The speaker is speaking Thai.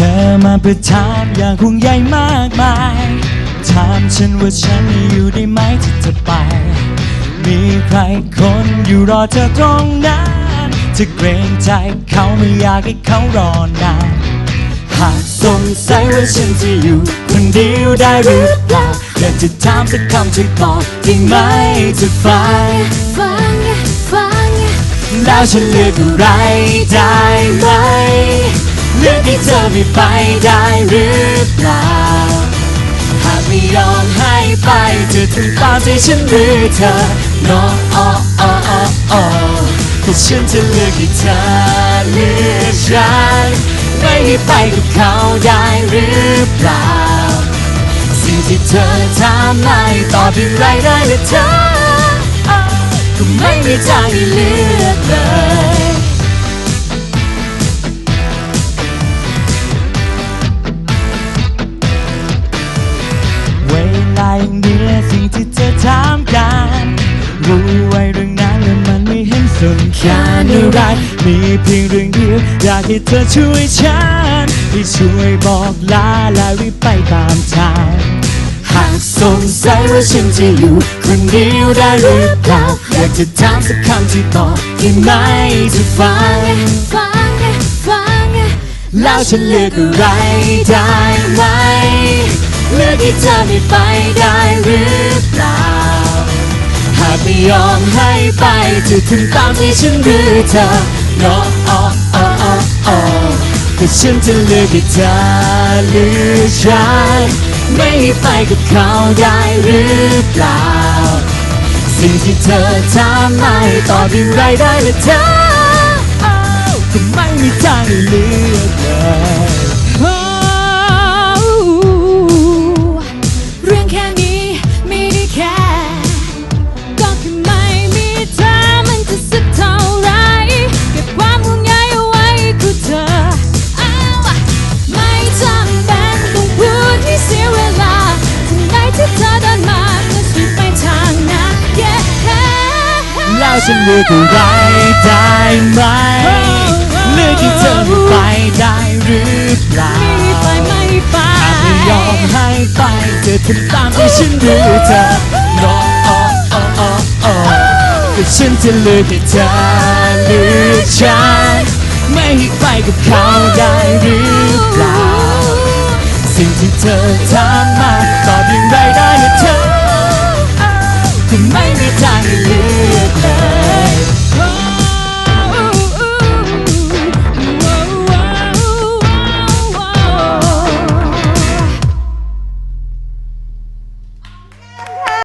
อมาเพื่อถามอย่างห่วงใยมากมาย ถามฉันว่าฉันอยู่ได้ไหมที่จะไป มีใครคนอยู่รอเธอตรงนั้นจะเกรงใจเขาไม่อยากให้เขารอนานหากสงสัยว่าฉันจะอยู่คนเดียวได้หรือเปล่าอยากจะถามสักคำช่วยตอบได้ไหมจะฟังฟังไงฟังไงแล้วฉันเลือกอะไรได้ ไม่ไปได้หรือเปล่า หากไม่ยอมให้ไปจะทำตามใจฉันหรือเธอ no oh oh oh oh แต่ฉันจะเลือกให้เธอเลือกฉันไม่ให้ไปกับเขาได้หรือเปล่า สิ่งที่เธอถามไม่ตอบอย่างไรได้เลยเธอ ก็ไม่มีทางให้เลือกเลย นสำคัญอะไรมีเพียงเรื่องเดียวอยากให้เธอช่วยฉันให้ช่วยบอกลาและรีบไปตามทางหากสงสัยว่าฉันจะอยู่คนเดียวได้หรือเปล่าอยากจะถามสักคำที่ตอบได้ไหมจะฟังฟังไงฟังไงแล้วฉันเลือกอะไรได้ไหมเลือกที่เธอไม่ไปได้ ไม่ยอมให้ไปจะถึงตามที่ฉันหรือเธอ no oh oh oh oh แต่ฉันจะเลือกให้เธอหรือฉันไม่ไปกับเขาได้หรือเปล่า สิ่งที่เธอถามไม่ตอบอย่างไรได้เลยเธอก็ไม่มีทางให้เลือกเลย ฉันเลือกอะไรได้ไหมเลือกที่เธอไปได้หรือเปล่าไม่ไปไม่ไปไม่ยอมให้ไปเธอทำตามที่ฉันหรือเธอรออ๋ออ๋ออ๋อก็ฉันจะเลือกให้เธอหรือฉันไม่ให้ไปกับเขาได้หรือเปล่าสิ่งที่เธอถามมาตอบอย่างไรได้เธอถึงไม่มีทางให้ลืม